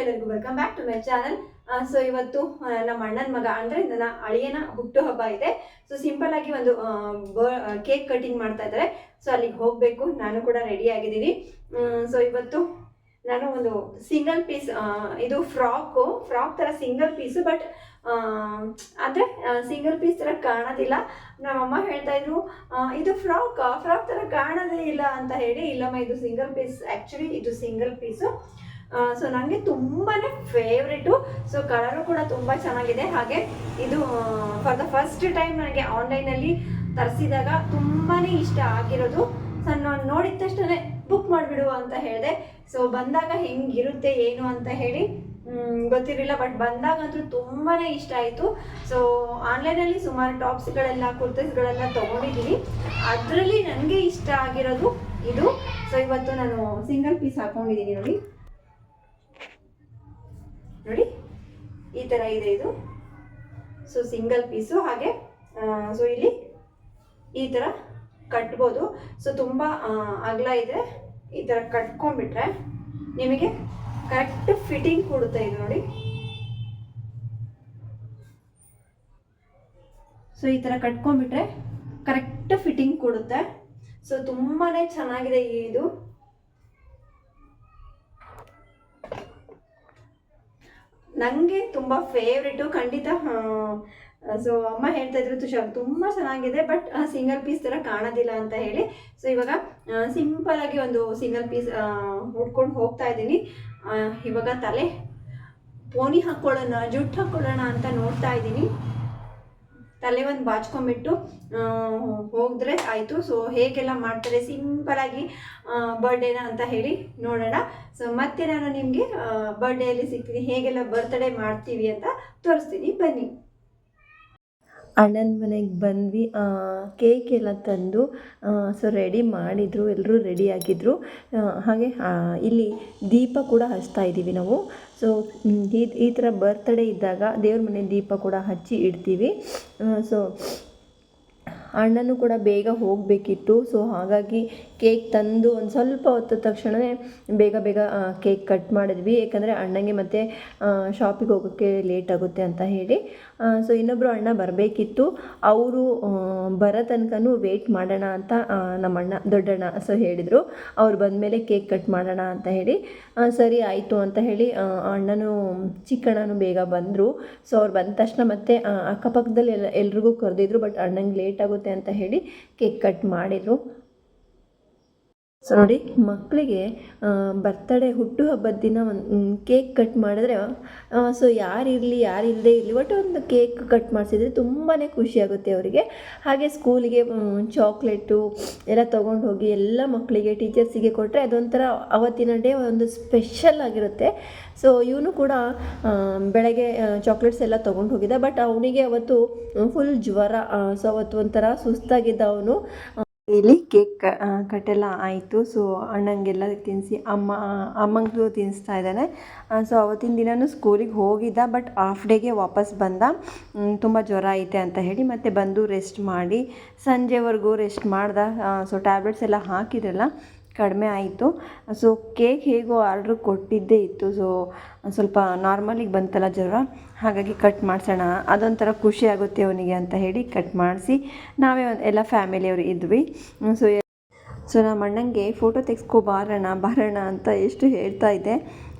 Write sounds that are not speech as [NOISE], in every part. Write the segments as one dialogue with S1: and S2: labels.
S1: ಎಲ್ಲರಿಗೂ welcome back to my channel so ಇವತ್ತು ನಮ್ಮ ಅಣ್ಣನ ಮಗ ಅಂದ್ರೆ ನನ್ನ ಅಳಿಯನ ಹುಟ್ಟು ಹಬ್ಬ ಇದೆ. ಸೊ ಸಿಂಪಲ್ ಆಗಿ ಒಂದು ಕೇಕ್ ಕಟಿಂಗ್ ಮಾಡ್ತಾ ಇದ್ದಾರೆ ಸೊ ಅಲ್ಲಿಗೆ ಹೋಗಬೇಕು, ನಾನು ಕೂಡ ರೆಡಿ ಆಗಿದ್ದೀನಿ. ಸೊ ಇವತ್ತು ನಾನು ಒಂದು ಸಿಂಗಲ್ ಪೀಸ್ ಇದು ಫ್ರಾಕು ಫ್ರಾಕ್ ತರ ಸಿಂಗಲ್ ಪೀಸ್ ಬಟ್ ಅಂದ್ರೆ ಸಿಂಗಲ್ ಪೀಸ್ ತರ ಕಾಣೋದಿಲ್ಲ. ನಮ್ಮಮ್ಮ ಹೇಳ್ತಾ ಇದ್ರು ಇದು ಫ್ರಾಕ್ ಫ್ರಾಕ್ ತರ ಕಾಣೋದೇ ಇಲ್ಲ ಅಂತ ಹೇಳಿ, ಇಲ್ಲಮ್ಮ, ಇದು ಸಿಂಗಲ್ ಪೀಸ್ ಆ್ಯಕ್ಚುಲಿ ಇದು ಸಿಂಗಲ್ ಪೀಸು ಸೊ ನನಗೆ ತುಂಬಾನೇ ಫೇವ್ರೇಟು ಸೊ ಕಲರು ಕೂಡ ತುಂಬ ಚೆನ್ನಾಗಿದೆ. ಹಾಗೆ ಇದು ಫಾರ್ ದ ಫಸ್ಟ್ ಟೈಮ್ ನನಗೆ ಆನ್ಲೈನಲ್ಲಿ ತರಿಸಿದಾಗ ತುಂಬಾನೇ ಇಷ್ಟ ಆಗಿರೋದು. ಸೊ ನಾನು ನೋಡಿದ ತಕ್ಷಣ ಬುಕ್ ಮಾಡಿಬಿಡು ಅಂತ ಹೇಳಿದೆ. ಸೊ ಬಂದಾಗ ಹೆಂಗಿರುತ್ತೆ, ಏನು ಅಂತ ಹೇಳಿ ಗೊತ್ತಿರಲಿಲ್ಲ. ಬಟ್ ಬಂದಾಗಂತೂ ತುಂಬಾ ಇಷ್ಟ ಆಯಿತು. ಸೊ ಆನ್ಲೈನಲ್ಲಿ ಸುಮಾರು ಟಾಪ್ಸ್ಗಳೆಲ್ಲ ಕುರ್ತೀಸ್ಗಳೆಲ್ಲ ತೊಗೊಂಡಿದ್ದೀನಿ ಅದರಲ್ಲಿ ನನಗೆ ಇಷ್ಟ ಆಗಿರೋದು ಇದು. ಸೊ ಇವತ್ತು ನಾನು ಸಿಂಗಲ್ ಪೀಸ್ ಹಾಕೊಂಡಿದ್ದೀನಿ ನೋಡಿ. ಈ ಥರ ಇದೆ ಇದು. ಸೊ ಸಿಂಗಲ್ ಪೀಸು ಹಾಗೆ ಸೊ ಇಲ್ಲಿ ಈ ಥರ ಕಟ್ಬೋದು. ಸೊ ತುಂಬ ಅಗಲ ಇದೆ ಈ ಥರ ಕಟ್ಕೊಂಡ್ಬಿಟ್ರೆ ನಿಮಗೆ ಕರೆಕ್ಟ್ ಫಿಟ್ಟಿಂಗ್ ಕೊಡುತ್ತೆ ಇದು ನೋಡಿ. ಸೊ ಈ ಥರ ಕಟ್ಕೊಂಡ್ಬಿಟ್ರೆ ಕರೆಕ್ಟ್ ಫಿಟ್ಟಿಂಗ್ ಕೊಡುತ್ತೆ. ಸೊ ತುಂಬಾ ಚೆನ್ನಾಗಿದೆ ಇದು. ನನಗೆ ತುಂಬ ಫೇವ್ರೇಟು ಖಂಡಿತ ಸೊ ಅಮ್ಮ ಹೇಳ್ತಾ ಇದ್ರು ತುಷಾರ್, ತುಂಬ ಚೆನ್ನಾಗಿದೆ ಬಟ್ ಸಿಂಗಲ್ ಪೀಸ್ ಥರ ಕಾಣೋದಿಲ್ಲ ಅಂತ ಹೇಳಿ. ಸೊ ಇವಾಗ ಸಿಂಪಲ್ ಒಂದು ಸಿಂಗಲ್ ಪೀಸ್ ಉಟ್ಕೊಂಡು ಹೋಗ್ತಾ ಇದ್ದೀನಿ. ಇವಾಗ ತಲೆ ಪೋನಿ ಹಾಕ್ಕೊಳ್ಳೋಣ ಜುಟ್ಟು ಹಾಕ್ಕೊಳ್ಳೋಣ ಅಂತ ನೋಡ್ತಾ ಇದ್ದೀನಿ. ತಲೆ ಒಂದು ಬಾಚ್ಕೊಂಡ್ಬಿಟ್ಟು ಹೋಗಿದ್ರೆ ಆಯಿತು. ಸೊ ಹೇಗೆಲ್ಲ ಮಾಡ್ತಾರೆ? ಸಿಂಪಲಾಗಿ ಬರ್ಡೇನ ಅಂತ ಹೇಳಿ ನೋಡೋಣ. ಸೊ ಮತ್ತೆ ನಾನು ನಿಮಗೆ ಬರ್ಡೇಲಿ ಸಿಗ್ತೀನಿ. ಹೇಗೆಲ್ಲ ಬರ್ತಡೇ ಮಾಡ್ತೀವಿ ಅಂತ ತೋರಿಸ್ತೀನಿ. ಬನ್ನಿ.
S2: ಅಣ್ಣನ ಮನೆಗೆ ಬಂದ್ವಿ. ಕೇಕ್ ಎಲ್ಲ ತಂದು ಸೊ ರೆಡಿ ಮಾಡಿದರು. ಎಲ್ಲರೂ ರೆಡಿ ಆಗಿದ್ದರು ಹಾಗೆ ಇಲ್ಲಿ ದೀಪ ಕೂಡ ಹಚ್ತಾ ಇದ್ದೀವಿ ನಾವು. ಸೊ ಈ ಈ ಥರ ಬರ್ತ್ಡೇ ಇದ್ದಾಗ ದೇವ್ರ ಮನೆ ದೀಪ ಕೂಡ ಹಚ್ಚಿ ಇಡ್ತೀವಿ. ಸೊ ಅಣ್ಣನೂ ಕೂಡ ಬೇಗ ಹೋಗಬೇಕಿತ್ತು. ಸೊ ಹಾಗಾಗಿ ಕೇಕ್ ತಂದು ಒಂದು ಸ್ವಲ್ಪ ಹೊತ್ತ ತಕ್ಷಣವೇ ಬೇಗ ಬೇಗ ಕೇಕ್ ಕಟ್ ಮಾಡಿದ್ವಿ. ಏಕೆಂದರೆ ಅಣ್ಣಂಗೆ ಮತ್ತೆ ಶಾಪಿಗೆ ಹೋಗೋಕ್ಕೆ ಲೇಟ್ ಆಗುತ್ತೆ ಅಂತ ಹೇಳಿ. ಸೊ ಇನ್ನೊಬ್ಬರು ಅಣ್ಣ ಬರಬೇಕಿತ್ತು. ಅವರು ಬರೋ ತನಕನೂ ವೆಯ್ಟ್ ಮಾಡೋಣ ಅಂತ ನಮ್ಮ ಅಣ್ಣ ದೊಡ್ಡಣ್ಣ ಸೊ ಹೇಳಿದರು. ಅವ್ರು ಬಂದಮೇಲೆ ಕೇಕ್ ಕಟ್ ಮಾಡೋಣ ಅಂತ ಹೇಳಿ ಸರಿ ಆಯಿತು ಅಂತ ಹೇಳಿ ಅಣ್ಣನೂ ಚಿಕ್ಕಣ್ಣನೂ ಬೇಗ ಬಂದರು. ಸೊ ಅವ್ರು ಬಂದ ತಕ್ಷಣ ಮತ್ತೆ ಅಕ್ಕಪಕ್ಕದಲ್ಲಿ ಎಲ್ಲ, ಎಲ್ರಿಗೂ ಕರೆದಿದ್ರು ಬಟ್ ಅಣ್ಣಂಗೆ ಲೇಟ್ ಆಗುತ್ತೆ ಅಂತ ಹೇಳಿ ಕೇಕ್ ಕಟ್ ಮಾಡಿದರು. ಸೊ ನೋಡಿ ಮಕ್ಕಳಿಗೆ ಬರ್ತಡೇ ಹುಟ್ಟುಹಬ್ಬದ ದಿನ ಒಂದು ಕೇಕ್ ಕಟ್ ಮಾಡಿದ್ರೆ ಸೊ ಯಾರಿರಲಿ ಯಾರು ಇಲ್ಲದೆ ಇರಲಿ ಒಟ್ಟು ಒಂದು ಕೇಕ್ ಕಟ್ ಮಾಡಿಸಿದ್ರೆ ತುಂಬಾ ಖುಷಿಯಾಗುತ್ತೆ ಅವರಿಗೆ. ಹಾಗೆ ಸ್ಕೂಲಿಗೆ ಚಾಕ್ಲೇಟು ಎಲ್ಲ ತೊಗೊಂಡು ಹೋಗಿ ಎಲ್ಲ ಮಕ್ಕಳಿಗೆ ಟೀಚರ್ಸಿಗೆ ಕೊಟ್ಟರೆ ಅದೊಂಥರ ಅವತ್ತಿನ ಡೇ ಒಂದು ಸ್ಪೆಷಲ್ ಆಗಿರುತ್ತೆ. ಸೊ ಇವನು ಕೂಡ ಬೆಳಗ್ಗೆ ಚಾಕ್ಲೇಟ್ಸ್ ಎಲ್ಲ ತೊಗೊಂಡು ಹೋಗಿದ್ದ ಬಟ್ ಅವನಿಗೆ ಅವತ್ತು ಫುಲ್ ಜ್ವರ ಸೊ ಅವತ್ತು ಒಂಥರ ಸುಸ್ತಾಗಿದ್ದ ಅವನು. ಇಲ್ಲಿ ಕೇಕ್ ಕಟ್ಟೆಲ್ಲ ಆಯಿತು. ಸೊ ಅಣ್ಣಂಗೆಲ್ಲ ತಿನ್ನಿಸಿ ಅಮ್ಮ ಅಮ್ಮಂಗೂ ತಿನ್ನಿಸ್ತಾ ಇದ್ದಾನೆ. ಸೊ ಅವತ್ತಿನ ದಿನವೂ ಸ್ಕೂಲಿಗೆ ಹೋಗಿದ್ದ ಬಟ್ ಹಾಫ್ ಡೇಗೆ ವಾಪಸ್ ಬಂದ. ತುಂಬ ಜ್ವರ ಐತೆ ಅಂತ ಹೇಳಿ ಮತ್ತೆ ಬಂದು ರೆಸ್ಟ್ ಮಾಡಿ. ಸಂಜೆವರೆಗೂ ರೆಸ್ಟ್ ಮಾಡ್ದ. ಸೊ ಟ್ಯಾಬ್ಲೆಟ್ಸ್ ಎಲ್ಲ ಹಾಕಿದ್ರಲ್ಲ ಕಡಿಮೆ ಆಯಿತು. ಸೊ ಕೇಕ್ ಹೇಗೋ ಆರ್ಡ್ರ್ ಕೊಟ್ಟಿದ್ದೇ ಇತ್ತು. ಸೊ ಸ್ವಲ್ಪ ನಾರ್ಮಲಿಗೆ ಬಂತಲ್ಲ ಜ್ವರ. ಹಾಗಾಗಿ ಕಟ್ ಮಾಡಿಸೋಣ. ಅದೊಂಥರ ಖುಷಿ ಆಗುತ್ತೆ ಅವನಿಗೆ ಅಂತ ಹೇಳಿ ಕಟ್ ಮಾಡಿಸಿ ನಾವೇ ಒಂದು, ಎಲ್ಲ ಫ್ಯಾಮಿಲಿಯವರು ಇದ್ವಿ. ಸೊ ಸೊ ನಮ್ಮ ಅಣ್ಣಂಗೆ ಫೋಟೋ ತೆಗೆಸ್ಕೊ ಬಾರೋಣ ಬಾರೋಣ ಅಂತ ಎಷ್ಟು ಹೇಳ್ತಾ ಇದ್ದೆ.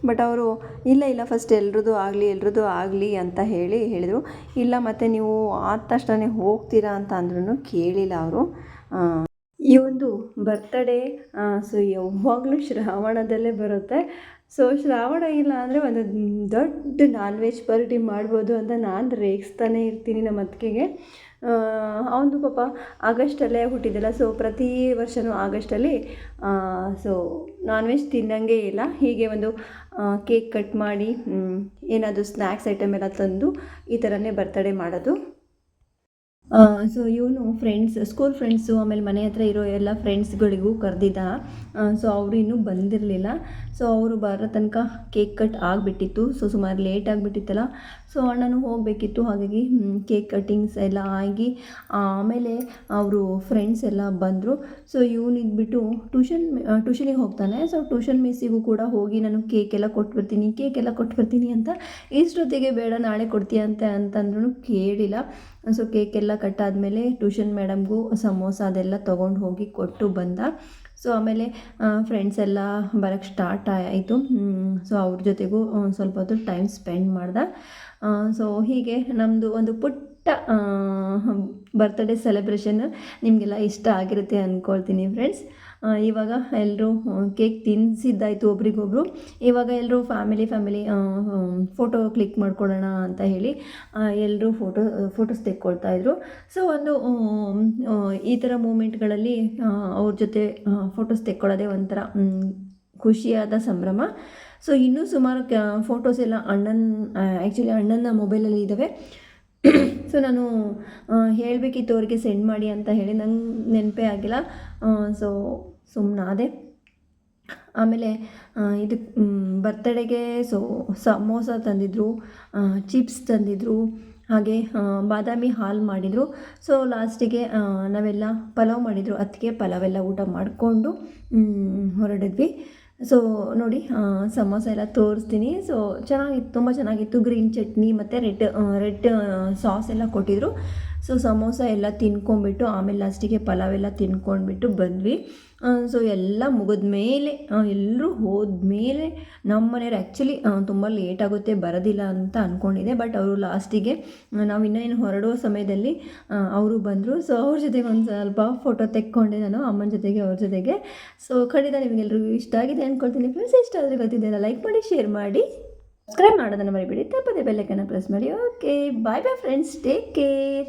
S2: ಬಟ್ ಅವರು, ಇಲ್ಲ ಇಲ್ಲ ಫಸ್ಟ್ ಎಲ್ರದ್ದು ಆಗಲಿ ಎಲ್ರದ್ದು ಆಗಲಿ ಅಂತ ಹೇಳಿ ಹೇಳಿದರು. ಇಲ್ಲ, ಮತ್ತು ನೀವು ಆದ ತಕ್ಷಣ ಹೋಗ್ತೀರಾ ಅಂತ ಅಂದ್ರೂ ಕೇಳಿಲ್ಲ ಅವರು. ಈ ಒಂದು ಬರ್ತಡೇ ಸೊ ಯಾವಾಗಲೂ ಶ್ರಾವಣದಲ್ಲೇ ಬರುತ್ತೆ. ಸೊ ಶ್ರಾವಣ ಇಲ್ಲ ಅಂದರೆ ಒಂದು ದೊಡ್ಡ ನಾನ್ ವೆಜ್ ಪಾರ್ಟಿ ಮಾಡ್ಬೋದು ಅಂತ ನಾನು ರೇಗಿಸ್ತಾನೆ ಇರ್ತೀನಿ ನಮ್ಮ ಅತ್ತಿಗೆಗೆ. ಅವನು ಪಾಪ ಆಗಸ್ಟಲ್ಲೇ ಹುಟ್ಟಿದ್ದಲ್ಲ ಸೊ ಪ್ರತಿ ವರ್ಷವೂ ಆಗಸ್ಟಲ್ಲಿ ಸೊ ನಾನ್ ವೆಜ್ ತಿನ್ನಂಗೆ ಇಲ್ಲ. ಹೀಗೆ ಒಂದು ಕೇಕ್ ಕಟ್ ಮಾಡಿ ಏನಾದರೂ ಸ್ನ್ಯಾಕ್ಸ್ ಐಟಮ್ ಎಲ್ಲ ತಂದು ಈ ಥರನೇ ಬರ್ತಡೇ ಮಾಡೋದು. ಸೊ ಇವನು ಫ್ರೆಂಡ್ಸ್ ಸ್ಕೂಲ್ ಫ್ರೆಂಡ್ಸು ಆಮೇಲೆ ಮನೆ ಹತ್ರ ಇರೋ ಎಲ್ಲ ಫ್ರೆಂಡ್ಸ್ಗಳಿಗೂ ಕರೆದಿದ್ದ. ಸೊ ಅವರು ಇನ್ನೂ ಬಂದಿರಲಿಲ್ಲ. ಸೊ ಅವರು ಬರೋ ತನಕ ಕೇಕ್ ಕಟ್ ಆಗಿಬಿಟ್ಟಿತ್ತು. ಸೊ ಸುಮಾರು ಲೇಟ್ ಆಗಿಬಿಟ್ಟಿತ್ತಲ್ಲ. ಸೊ ಅಣ್ಣನೂ ಹೋಗಬೇಕಿತ್ತು. ಹಾಗಾಗಿ ಕೇಕ್ ಕಟ್ಟಿಂಗ್ಸ್ ಎಲ್ಲ ಆಗಿ, ಆಮೇಲೆ ಅವರು ಫ್ರೆಂಡ್ಸ್ ಎಲ್ಲ ಬಂದರು. ಸೊ ಇವನಿದ್ಬಿಟ್ಟು ಟ್ಯೂಷನ್ ಟ್ಯೂಷನಿಗೆ ಹೋಗ್ತಾನೆ. ಸೊ ಟ್ಯೂಷನ್ ಮಿಸ್ಸಿಗೂ ಕೂಡ ಹೋಗಿ, ನಾನು ಕೇಕ್ ಎಲ್ಲ ಕೊಟ್ಬಿಡ್ತೀನಿ ಕೇಕ್ ಎಲ್ಲ ಬರ್ತೀನಿ ಅಂತ, ಇಷ್ಟೊತ್ತಿಗೆ ಬೇಡ, ನಾಳೆ ಕೊಡ್ತೀಯ ಅಂತ ಅಂತಂದ್ರೂ ಕೇಳಿಲ್ಲ. ಸೊ ಕೇಕೆಲ್ಲ ಕಟ್ ಕಟ್ಟಾದಮೇಲೆ ಟ್ಯೂಷನ್ ಮೇಡಮ್ಗೂ ಸಮೋಸ ಅದೆಲ್ಲ ತೊಗೊಂಡು ಹೋಗಿ ಕೊಟ್ಟು ಬಂದ. ಸೊ ಆಮೇಲೆ ಫ್ರೆಂಡ್ಸ್ ಎಲ್ಲ ಬರೋಕ್ಕೆ ಸ್ಟಾರ್ಟ್ ಆಯಿತು. ಸೊ ಅವ್ರ ಜೊತೆಗೂ ಸ್ವಲ್ಪ ಹೊತ್ತು ಟೈಮ್ ಸ್ಪೆಂಡ್ ಮಾಡ್ದೆ. ಸೊ ಹೀಗೆ ನಮ್ಮದು ಒಂದು ಪುಟ್ಟ ಬರ್ತ್ಡೇ ಸೆಲೆಬ್ರೇಷನ್ ನಿಮಗೆಲ್ಲ ಇಷ್ಟ ಆಗಿರುತ್ತೆ ಅಂದ್ಕೊಳ್ತೀನಿ ಫ್ರೆಂಡ್ಸ್ ಇವಾಗ ಎಲ್ಲರೂ ಕೇಕ್ ತಿನ್ನಿಸಿದ್ದಾಯಿತು ಒಬ್ರಿಗೊಬ್ರು. ಇವಾಗ ಎಲ್ಲರೂ ಫ್ಯಾಮಿಲಿ ಫ್ಯಾಮಿಲಿ ಫೋಟೋ ಕ್ಲಿಕ್ ಮಾಡ್ಕೊಳ್ಳೋಣ ಅಂತ ಹೇಳಿ ಎಲ್ಲರೂ ಫೋಟೋ ಫೋಟೋಸ್ ತೆಕ್ಕೊಳ್ತಾಯಿದ್ರು ಸೊ ಒಂದು ಈ ಥರ ಮೂಮೆಂಟ್ಗಳಲ್ಲಿ ಅವ್ರ ಜೊತೆ ಫೋಟೋಸ್ ತೆಕ್ಕೊಳ್ಳೋದೇ ಒಂಥರ ಖುಷಿಯಾದ ಸಂಭ್ರಮ. ಸೊ ಇನ್ನೂ ಸುಮಾರು ಕ್ಯಾ ಫೋಟೋಸ್ ಎಲ್ಲ ಅಣ್ಣನ ಆ್ಯಕ್ಚುಲಿ ಅಣ್ಣನ ಮೊಬೈಲಲ್ಲಿ ಇದ್ದಾವೆ [COUGHS] ಸೊ ನಾನು ಹೇಳಬೇಕಿತ್ತು ಅವ್ರಿಗೆ ಸೆಂಡ್ ಮಾಡಿ ಅಂತ ಹೇಳಿ ನಂಗೆ ನೆನಪೇ ಆಗಿಲ್ಲ. ಸೊ ಸುಮ್ಮನಾದೆ ಆಮೇಲೆ ಇದು ಬರ್ತಡೆಗೆ ಸೊ ಸಮೋಸ ತಂದಿದ್ರು ಚಿಪ್ಸ್ ತಂದಿದ್ರು, ಹಾಗೆ ಬಾದಾಮಿ ಹಾಲು ಮಾಡಿದರು. ಸೊ ಲಾಸ್ಟಿಗೆ ನಾವೆಲ್ಲ ಪಲಾವ್ ಮಾಡಿದರು. ಅದಕ್ಕೆ ಪಲಾವೆಲ್ಲ ಊಟ ಮಾಡಿಕೊಂಡು ಹೊರಡಿದ್ವಿ. ಸೊ ನೋಡಿ ಸಮೋಸ ಎಲ್ಲ ತೋರಿಸ್ತೀನಿ. ಸೊ ಚೆನ್ನಾಗಿತ್ತು ತುಂಬ ಚೆನ್ನಾಗಿತ್ತು. ಗ್ರೀನ್ ಚಟ್ನಿ ಮತ್ತು ರೆಡ್ ರೆಡ್ ಸಾಸ್ ಎಲ್ಲ ಕೊಟ್ಟಿದ್ರು. ಸೊ ಸಮೋಸ ಎಲ್ಲ ತಿನ್ಕೊಂಡ್ಬಿಟ್ಟು, ಆಮೇಲೆ ಲಾಸ್ಟಿಗೆ ಎಲ್ಲ ತಿನ್ಕೊಂಡ್ಬಿಟ್ಟು ಬಂದ್ವಿ. ಸೊ ಎಲ್ಲ ಮುಗಿದ ಮೇಲೆ ಎಲ್ಲರೂ ಹೋದ್ಮೇಲೆ ನಮ್ಮ ಮನೆಯವ್ರು ಆ್ಯಕ್ಚುಲಿ ತುಂಬ ಲೇಟ್ ಆಗುತ್ತೆ, ಬರೋದಿಲ್ಲ ಅಂತ ಅಂದ್ಕೊಂಡಿದ್ದೆ ಬಟ್ ಅವರು ಲಾಸ್ಟಿಗೆ ನಾವು ಇನ್ನೇನು ಹೊರಡುವ ಸಮಯದಲ್ಲಿ ಅವರು ಬಂದರು. ಸೊ ಅವ್ರ ಜೊತೆಗೆ ಒಂದು ಸ್ವಲ್ಪ ಫೋಟೋ ತೆಕ್ಕೊಂಡೆ ನಾನು, ಅಮ್ಮನ ಜೊತೆಗೆ, ಅವ್ರ ಜೊತೆಗೆ. ಸೊ ಖಂಡಿತ ನಿಮಗೆಲ್ರಿಗೂ ಇಷ್ಟ ಆಗಿದೆ ಅಂದ್ಕೊಳ್ತೀನಿ ಫ್ರೆಂಡ್ಸ್ ಇಷ್ಟ ಆದರೆ ಗೊತ್ತಿದ್ದೆಲ್ಲ ಲೈಕ್ ಮಾಡಿ ಶೇರ್ ಮಾಡಿ ಸಬ್ಸ್ಕ್ರೈಬ್ ಮಾಡೋದನ್ನು ಮರಿಬೇಡಿ. ತಪ್ಪದೆ ಬೆಲ್ಲಕ್ಕನ್ನು ಪ್ರೆಸ್ ಮಾಡಿ. Okay bye bye friends take care